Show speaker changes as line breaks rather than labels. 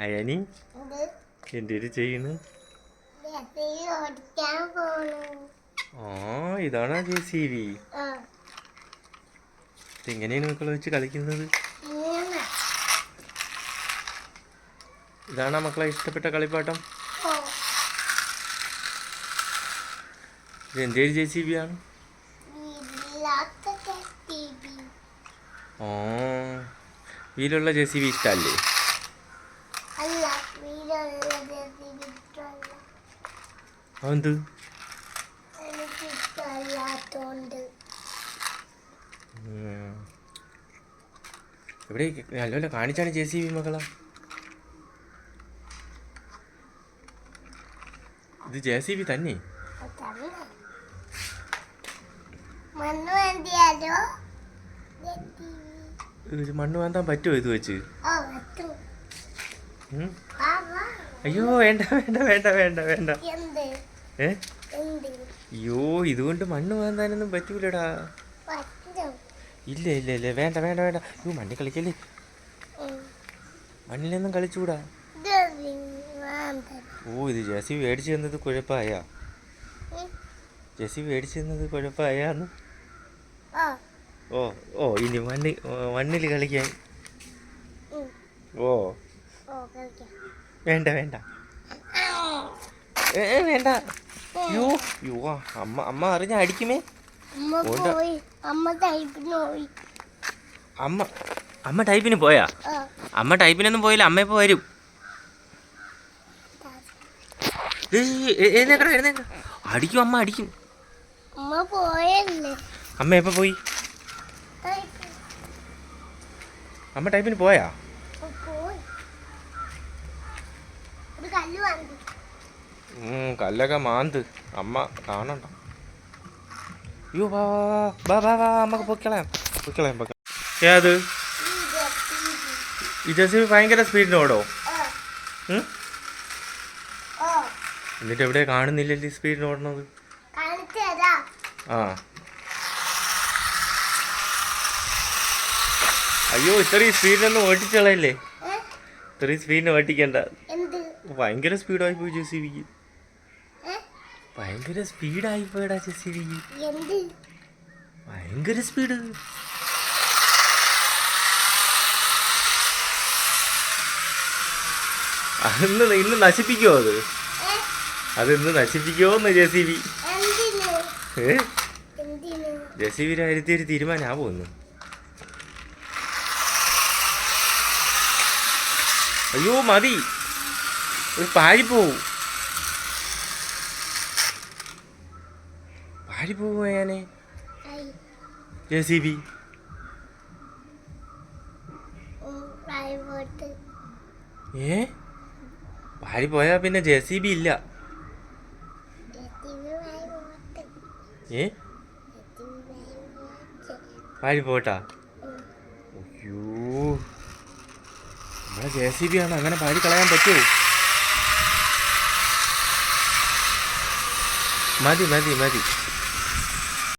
അയനി എന്തൊരു ചെയ്യുന്നു? ആ ഇതാണോ ജെ സി ബി? ഇതെങ്ങനെയാണ് മക്കൾ വെച്ച് കളിക്കുന്നത്? ഇതാണോ മക്കളെ ഇഷ്ടപ്പെട്ട കളിപ്പാട്ടം? ഇത് എന്തേലും ജെ സി ബി. ആണ് ഓ വീലുള്ള ജെ സി ബി ഇഷ്ടമല്ലേ അതെന്ത്. എവിടെ? നല്ലപോലെ കാണിച്ചാണ് ജെ സി ബി മക്കളെ ഇത് ജെ സി ബി തന്നെ.
മണ്ണ്
വാന്താൻ പറ്റുമോ ഇത് വെച്ച്? അയ്യോ വേണ്ട വേണ്ട വേണ്ട വേണ്ട വേണ്ട. ഏ? അയ്യോ ഇതുകൊണ്ട് മണ്ണ് വാങ്ങാനൊന്നും പറ്റൂലടാ. ഇല്ല ഇല്ല ഇല്ല വേണ്ട വേണ്ട വേണ്ട. അയ്യോ മണ്ണിൽ കളിക്കല്ലേ. മണ്ണിലൊന്നും കളിച്ചൂടാ. ഓ ഇത് ജെസി മേടിച്ചു തന്നത് കുഴപ്പമായ ജസി മേടിച്ചു തന്നത് കുഴപ്പമായാന്ന്
ഓ
ഓ ഇനി മണ്ണ് മണ്ണിൽ കളിക്കാൻ. ഓ. വേണ്ട വേണ്ട. ഏ, വേണ്ട. യോ യോ അമ്മ അമ്മ അറിഞ്ഞ അടിക്കുമേ?
അമ്മ അമ്മ ടൈപ്പിന് പോയി.
അമ്മ ടൈപ്പിനൊന്നും പോയില്ല അമ്മ ഇപ്പോൾ വരും. എഴുന്നേക്കടാ എഴുന്നേക്കടാ. എഴുന്നേക്ക അടിക്കും അമ്മ അടിക്കും.
അമ്മ
എപ്പോൾ പോയി? അമ്മ ടൈപ്പിന് പോയാ?
ഒരു കല്ല്
ഉം, കല്ലൊക്കെ മാന്ത്. അമ്മ കാണണ്ട. അയ്യോ വാ വാ, വാ നമുക്ക് പൊക്കളയാം പൊക്കളയാം പൊക്കളയാം ഏത്? ഈ ജെസി ഭയങ്കര സ്പീഡിന് ഓടോ? എന്നിട്ട് എവിടെ കാണുന്നില്ലല്ലോ ഈ സ്പീഡിന് ഓടണത്? ആ. അയ്യോ ഇത്രയും സ്പീഡിനൊന്നും ഓട്ടിച്ചളയല്ലേ? ഇത്രയും സ്പീഡിന് ഓട്ടിക്കണ്ട ഭയങ്കര സ്പീഡായി പോയി ജെ സി ബിക്ക്? ഭയങ്കര സ്പീഡായി പോയടാ ജെ സി
എന്ത്?
ഭയങ്കര സ്പീഡ്. അന്ന് ഇന്ന് നശിപ്പിക്കോ അത്? അതിന്ന് നശിപ്പിക്കോന്ന് നശിപ്പിക്കുമോന്ന് J C B J C ബിയുടെ കാര്യത്തിൽ ഒരു തീരുമാനമാ പോകുന്നു അയ്യോ മതി. ഒരു പാഴിപ്പോവും ഞാനേ
ഐ,
ജെ സി ബി. ഏ? പാരി പോയാ പിന്നെ ജെ സി ബി ഇല്ല. ഏ? പാരി പോട്ടാ അയ്യോ. നമ്മളെ ജെ സി ബി ആണ്. അങ്ങനെ പാരി കളയാൻ പറ്റുമോ മതി മതി മതി.